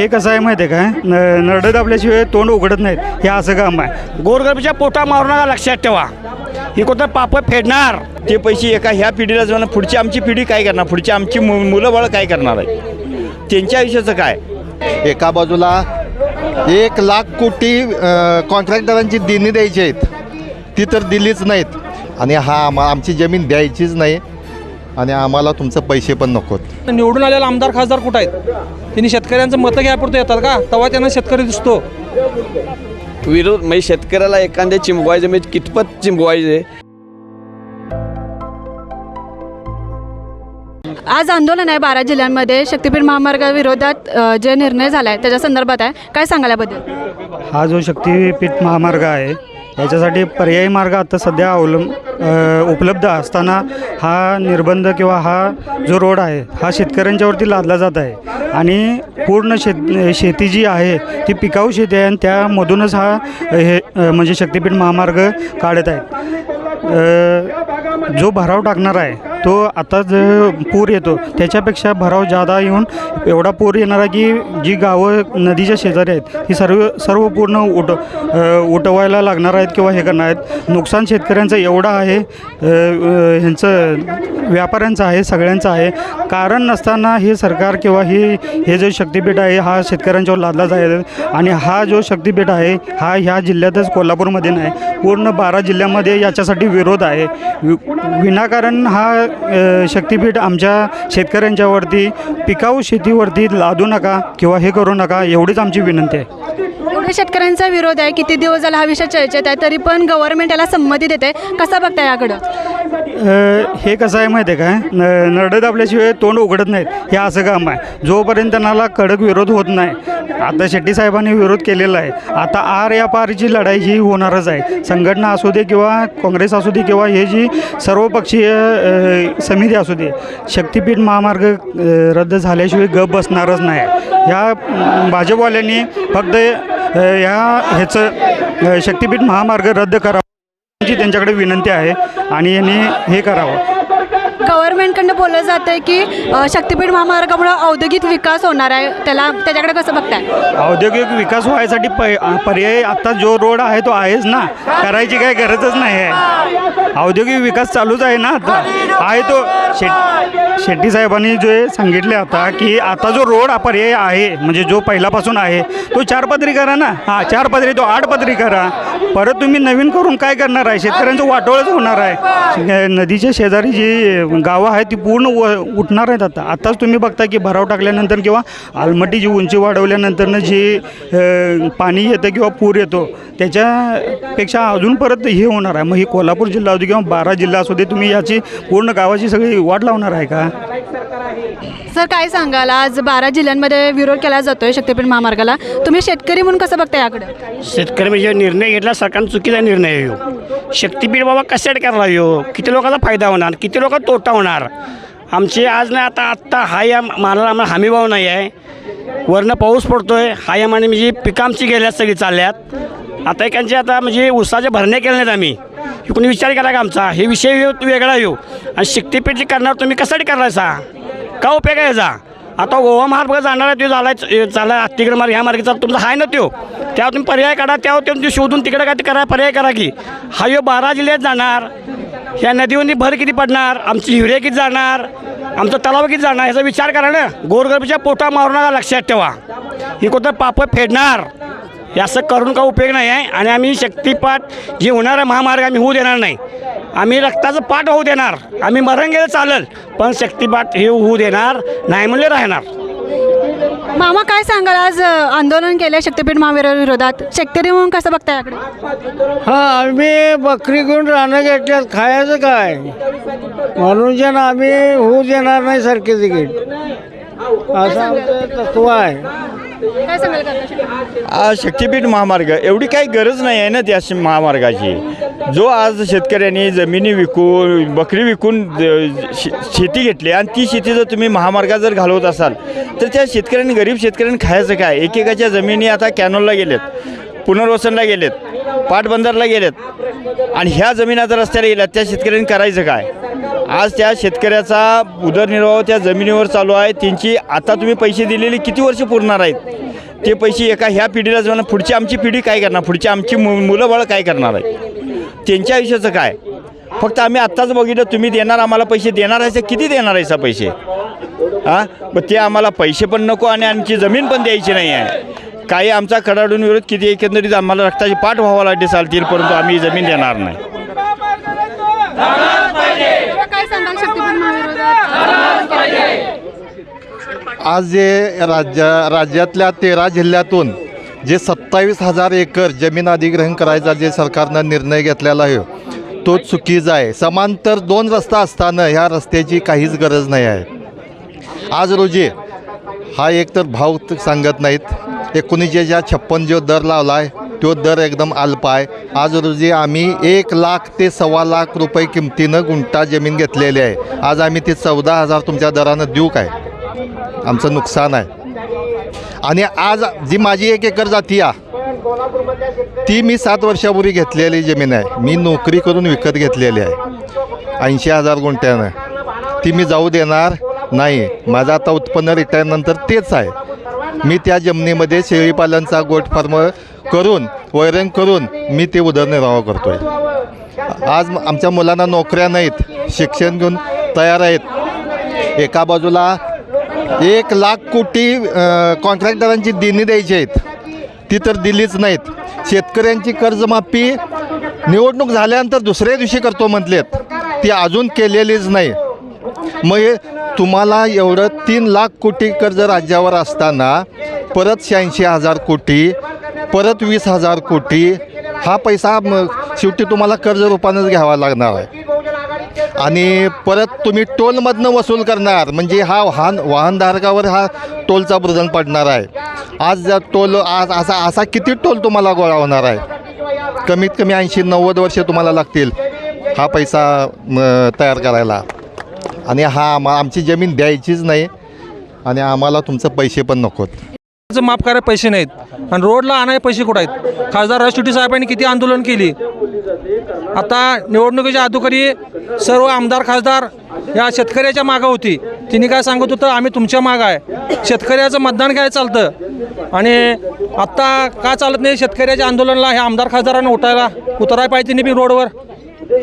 हे कसं आहे माहिती आहे काय न नरडत आपल्याशिवाय तोंड उघडत नाहीत. हे असं काम आहे. गोरगरबीच्या पोटा मारू नका लक्षात ठेवा. ही कोणतं पाप फेडणार. ते पैसे एका ह्या पिढीला जाणार पुढची आमची पिढी काय करणार? पुढची आमची मु मुलं बाळ काय करणार आहे? त्यांच्या आयुष्याचं काय? एका बाजूला एक लाख कोटी अ, कॉन्ट्रॅक्टरांची देणी द्यायची आहेत. ती तर दिलीच नाहीत. आणि हा आम्हा आमची जमीन द्यायचीच नाही. आणि आम्हाला तुमचं पैसे पण नकोत. निवडून आलेला आमदार खासदार कुठं आहेत? त्यांनी शेतकऱ्यांचं मतं घ्यापुरतं येतात का? तेव्हा त्यांना शेतकरी दिसतो. विरोध म्हणजे शेतकऱ्याला एखाद्या चिंबवायचे म्हणजे कितपत चिंबवायचे आज आंदोलन आहे बारा जिल्ह्यांमध्ये. शक्तीपीठ महामार्गाविरोधात जे निर्णय झाला आहे त्याच्या संदर्भात आहे. काय सांगायला बद्दल हा जो शक्तीपीठ महामार्ग आहे याच्यासाठी पर्यायी मार्ग आता सध्या अवलंब उपलब्ध असताना हा निर्बंध किंवा हा जो रोड आहे हा शेतकऱ्यांच्यावरती लादला जात आहे. आणि पूर्ण शेत शेती जी आहे ती पिकाऊ शेती आहे आणि त्यामधूनच हा हे म्हणजे शक्तिपीठ महामार्ग काढत आहेत. जो भराव टाकणार आहे तो आता जो पूर येतो त्याच्यापेक्षा भराव जादा येऊन एवढा पूर येणार आहे की जी गावं नदीच्या शेजारी आहेत ही सर्व सर्व पूर्ण उट उठवायला लागणार आहेत किंवा हे करणार आहेत. नुकसान शेतकऱ्यांचं एवढं आहे ह्यांचं व्यापाऱ्यांचं आहे सगळ्यांचं आहे. कारण नसताना हे सरकार किंवा हे हे जो शक्तीपीठ आहे हा शेतकऱ्यांच्यावर लादला जाईल. आणि हा जो शक्तीपीठ आहे हा ह्या जिल्ह्यातच कोल्हापूरमध्ये नाही. पूर्ण बारा जिल्ह्यामध्ये याच्यासाठी विरोध आहे. वि विनाकारण हा शक्तीपीठ आमच्या शेतकऱ्यांच्यावरती पिकाऊ शेतीवरती लादू नका किंवा हे करू नका एवढीच आमची विनंती आहे. एवढे शेतकऱ्यांचा विरोध आहे किती दिवस झाला हा विषय चर्चेत आहे तरी पण गव्हर्नमेंट याला संमती देते. कसा बघता याकडं? हे कसं आहे माहिती आहे काय न नरडत आपल्याशिवाय तोंड उघडत नाहीत. हे असं काम आहे. जोपर्यंत त्यांना कडक विरोध होत नाही आता शेट्टी साहेबांनी विरोध केलेला आहे. आता आर या पारची लढाई ही होणारच आहे. संघटना असू दे किंवा काँग्रेस असू दे किंवा हे जी सर्वपक्षीय समिती असू दे शक्तीपीठ महामार्ग रद्द झाल्याशिवाय गप बसणारच नाही. ह्या भाजपवाल्यांनी फक्त ह्या ह्याचं शक्तिपीठ शक्तीपीठ महामार्ग रद्द करा त्यांच्याकडे विनंती आहे आणि यांनी हे करावं. गव्हर्नमेंटकडनं बोललं जातं आहे की शक्तीपीठ महामार्गामुळे औद्योगिक विकास होणार आहे. त्याला त्याच्याकडे कसं बघताय? औद्योगिक विकास व्हायसाठी प पर्याय आता जो रोड आहे तो आहेच ना. करायची काही गरजच नाही आहे. औद्योगिक विकास चालूच आहे ना आता. आहे तो शेट शेट्टी साहेबांनी जे सांगितले आता की आता जो रोड पर्याय आहे म्हणजे जो पहिल्यापासून आहे तो चार पदरी करा ना. हां चार पदरी तो आठ पदरी करा. परत तुम्ही नवीन करून काय करणार आहे? शेतकऱ्यांचं वाटोळच होणार आहे. नदीच्या शेजारी जी गावं आहेत ती पूर्ण व उठणार आहेत आता. आत्ताच तुम्ही बघता की भराव टाकल्यानंतर किंवा आलमटीची उंची वाढवल्यानंतरनं जे अ, पाणी येतं किंवा पूर येतो त्याच्यापेक्षा अजून परत हे होणार आहे. मग ही कोल्हापूर जिल्हा असू दे किंवा बारा जिल्हा असू दे तुम्ही याची पूर्ण गावाची सगळी वाट लावणार आहे का? सर काय सांगाल? आज बारा जिल्ह्यांमध्ये विरोध केला जातोय शक्तीपीठ महामार्गाला. तुम्ही शेतकरी म्हणून कसं बघता याकडं? शेतकरी म्हणजे निर्णय घेतला सरकारनं चुकीचा निर्णय ह्यो. शक्तीपीठ बाबा कशासाठी करायला ह्यो? किती लोकांचा फायदा होणार? किती लोकांना तोटा होणार? आमचे आज नाही आता आत्ता हा या मालाला आम्हाला हमीभाव नाही आहे. वरनं पाऊस पडतोय. हा या माने म्हणजे पिकं आमची गेल्यात सगळी चालल्यात. आता एकांचे आता म्हणजे उसाचे भरणे केले नाहीत आम्ही. कोणी विचार केला का आमचा? हे विषय ह्यो वेगळा येऊ. आणि शक्तीपीठ करणार तुम्ही कशासाठी करायचा का उपयोग आहे जा आता गोवा मार्ग जाणार आहे तो झालाय चालला तिकडे मार्ग ह्या मार्गे तुमचा आहे ना तो त्यावर तुम्ही पर्याय काढा त्यावर तुम्ही शोधून तिकडे काय करा पर्याय करा की. हा यो बारा जिल्ह्यात जाणार. ह्या नदीवरनी भर किती पडणार? आमची हिरे किती जाणार? आमचं तलाव किती जाणार? ह्याचा विचार करा ना. गोरगरबीच्या पोटा मारू नका लक्षात ठेवा. ही कोणतं पापं फेडणार? असं करून का उपयोग नाही आहे. आणि आम्ही शक्तिपाठ जे होणार आहे महामार्ग आम्ही होऊ देणार नाही. आम्ही रक्ताचं पाठ होऊ देणार. आम्ही मरण गेलं चालेल पण शक्तिपाठ हे होऊ देणार नाही म्हणले राहणार. मामा काय सांगाल? आज आंदोलन केलं शक्तीपीठ महाविरोधात शेतकरी म्हणून कसं बघता याकडे? हा आम्ही बकरी घेऊन राहणं घेतल्यात. खायचं काय? म्हणून जे ना आम्ही होऊ देणार नाही सारखे तिकीट. असं आमचं तत्व आहे. काय सांगाल आज शक्तीपीठ महामार्ग. एवढी काही गरज नाही आहे ना त्या श- महामार्गाची. जो आज शेतकऱ्यांनी जमिनी विकून बकरी विकून ज- शे- शेती घेतली आणि ती शेती जर तुम्ही महामार्गात जर घालवत असाल तर त्या शेतकऱ्यांनी गरीब शेतकऱ्यांनी खायचं काय? एकेकाच्या जमिनी आता कॅनोलला गेलेत पुनर्वसनला गेलेत पाटबंदरला गेलेत आणि ह्या जमिनी आता रस्त्याला गेल्यात त्या शेतकऱ्यांनी करायचं काय? आज त्या शेतकऱ्याचा उदरनिर्वाह त्या जमिनीवर चालू आहे. त्यांची आता तुम्ही पैसे दिलेले किती वर्ष पुरणार आहेत? ते पैसे एका ह्या पिढीला जाणार पुढची आमची पिढी काय करणार? पुढची आमची मु मुलं बाळ काय करणार आहे त्यांच्या आयुष्याचं काय? फक्त आम्ही आत्ताच बघितलं तुम्ही देणार आम्हाला पैसे देणार आहे किती देणार आहे पैसे? हां? मग ते आम्हाला पैसे पण नको आणि आमची जमीन पण द्यायची नाही आहे. काही आमचा कडाडून विरोध किती एकंदरीत आम्हाला रक्ताची पाठ व्हावं लागते चालतील परंतु आम्ही जमीन देणार नाही तेव्हा काय सांगाल शक्तीपीठ महाविरोधात आज जे राज्य राज्यातल्या तेरा जिल्ह्यातून जे सत्तावीस हजार एकर जमीन अधिग्रहण करायचा जे सरकारनं निर्णय घेतलेला आहे तो चुकीचा आहे. समांतर दोन रस्ता असताना ह्या रस्त्याची काहीच गरज नाही आहे. आज रोजी हा एक तर भाव सांगत नाहीत. एकोणीसशे ज्या छप्पन जो दर लावला आहे तो दर एकदम अल्प आहे आज रोजी आम्ही एक लाख ते सव्वा लाख रुपये किमतीनं गुंठा जमीन घेतलेली आहे. आज आम्ही ती चौदा हजार तुमच्या दरानं देऊ काय? आमचं नुकसान आहे. आणि आज जी माझी एक एकर जाती आहे ती मी सात वर्षापूर्वी घेतलेली जमीन आहे. मी नोकरी करून विकत घेतलेली आहे. ऐंशी हजार गुंठ्यानं. ती मी जाऊ देणार नाही. माझं आता उत्पन्न रिटायरनंतर तेच आहे. मी त्या जमिनीमध्ये शेळीपालनचा गोट फार्म करून वैरण करून मी ते उदरनिर्वाह करतो आहे आज आमच्या मुलांना नोकऱ्या नाहीत शिक्षण घेऊन तयार आहेत. एका बाजूला एक लाख कोटी कॉन्ट्रॅक्टरांची देणी द्यायची आहेत. ती तर दिलीच नाहीत. शेतकऱ्यांची कर्जमाफी निवडणूक झाल्यानंतर दुसऱ्या दिवशी करतो म्हटलेत. ती अजून केलेलीच नाही. मग हे तुम्हाला एवढं तीन लाख कोटी कर्ज राज्यावर असताना परत शहाऐंशी हजार कोटी परत वीस हजार कोटी हा पैसा शेवटी तुम्हाला कर्ज रूपानंच घ्यावा लागणार आहे. आणि परत तुम्ही टोलमधनं वसूल करणार म्हणजे हा वाहन वाहनधारकावर हा टोलचा बर्धन पडणार आहे. आज जर टोल आज असा असा किती टोल तुम्हाला गोळा होणार आहे? कमीत कमी ऐंशी नव्वद वर्ष तुम्हाला लागतील हा पैसा तयार करायला. आणि हा आम्हा आमची जमीन द्यायचीच नाही आणि आम्हाला तुमचं पैसे पण नकोत. माफ करायला पैसे नाहीत. आणि रोडला आणाय पैसे कुठं आहेत? खासदार राज साहेबांनी किती आंदोलन केली? आता निवडणुकीच्या अधोकरी सर्व आमदार खासदार या शेतकऱ्याच्या मागं होती. तिने काय सांगत होतं? आम्ही तुमच्या मागं आहे. शेतकऱ्याचं मतदान काय चालतं. आणि आत्ता का चालत नाही शेतकऱ्याच्या आंदोलनाला? हे आमदार खासदारांना उठायला उतरायला पाहिजे तिने बी रोडवर.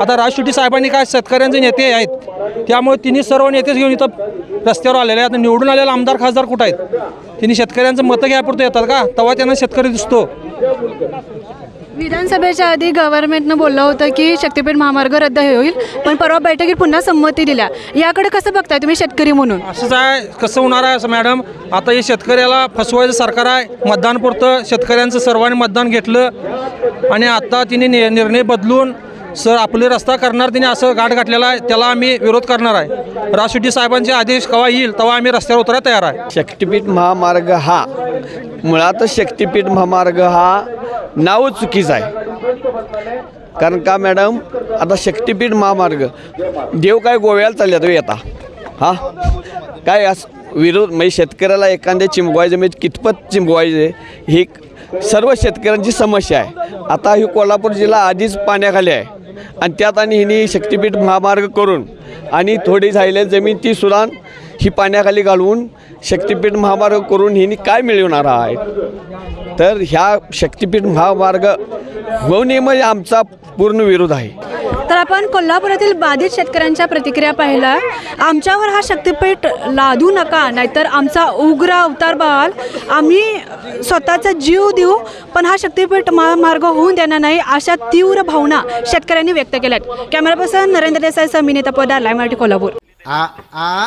आता राज साहेबांनी काय शेतकऱ्यांचे नेते आहेत? त्यामुळे तिन्ही सर्व नेतेच घेऊन इथं रस्त्यावर आलेले आहेत. आता निवडून आलेले आमदार खासदार कुठं आहेत? तिने शेतकऱ्यांचं मतं घ्यापुरतं येतात का? तेव्हा त्यांना शेतकरी दिसतो. विधानसभेच्या आधी गव्हर्नमेंटनं बोललं होतं की शक्तीपीठ महामार्ग रद्द होईल पण परवा बैठकीत पुन्हा संमती दिल्या. याकडे कसं बघताय तुम्ही शेतकरी म्हणून? असंच आहे कसं होणार आहे असं मॅडम आता हे शेतकऱ्याला फसवायचं सरकार आहे मतदान पुरतं. शेतकऱ्यांचं सर्वांनी मतदान घेतलं आणि आता तिने नि निर्णय बदलून सर आपले रस्ता करणार तिने असं गाठ घातलेला आहे त्याला आम्ही विरोध करणार आहे. राष्ट्रपती साहेबांचे आदेश केव्हा येईल तेव्हा आम्ही रस्त्यावर उतरायला तयार आहे. शक्तिपीठ महामार्ग हा मुळातच शक्तिपीठ महामार्ग हा नाव चुकीचं आहे. कारण का मॅडम आता शक्तिपीठ महामार्ग देव काय गोव्याला चालले तो येता हा? काय असं विरोध म्हणजे शेतकऱ्याला एखाद्या चिमगवायचं म्हणजे कितपत चिमगवायचे ही सर्व शेतकऱ्यांची समस्या आहे. आता ही कोल्हापूर जिल्हा आधीच पाण्याखाली आहे. आणि त्यात आणि हिनी शक्तिपीठ महामार्ग करून आणि थोडी झालेली जमीन ती सुद्धा ही पाण्याखाली घालवून शक्तिपीठ महामार्ग करून हिनी काय मिळवणार आहे तर ह्या शक्तिपीठ महामार्ग होऊ नये म्हणजे आमचा पूर्ण विरोध आहे. तर आपण कोल्हापुरातील बाधित शेतकऱ्यांच्या प्रतिक्रिया पाहिल्या. आमच्यावर हा शक्तीपीठ लादू नका नाहीतर आमचा उग्र अवतार बघाल आम्ही स्वतःचा जीव देऊ पण हा शक्तीपीठ महामार्ग होऊन देणार नाही अशा तीव्र भावना शेतकऱ्यांनी व्यक्त केल्यात. कॅमेरा पर्सन नरेंद्र देसाई सह मिनिता पदार लाय मराठी कोल्हापूर. आ आ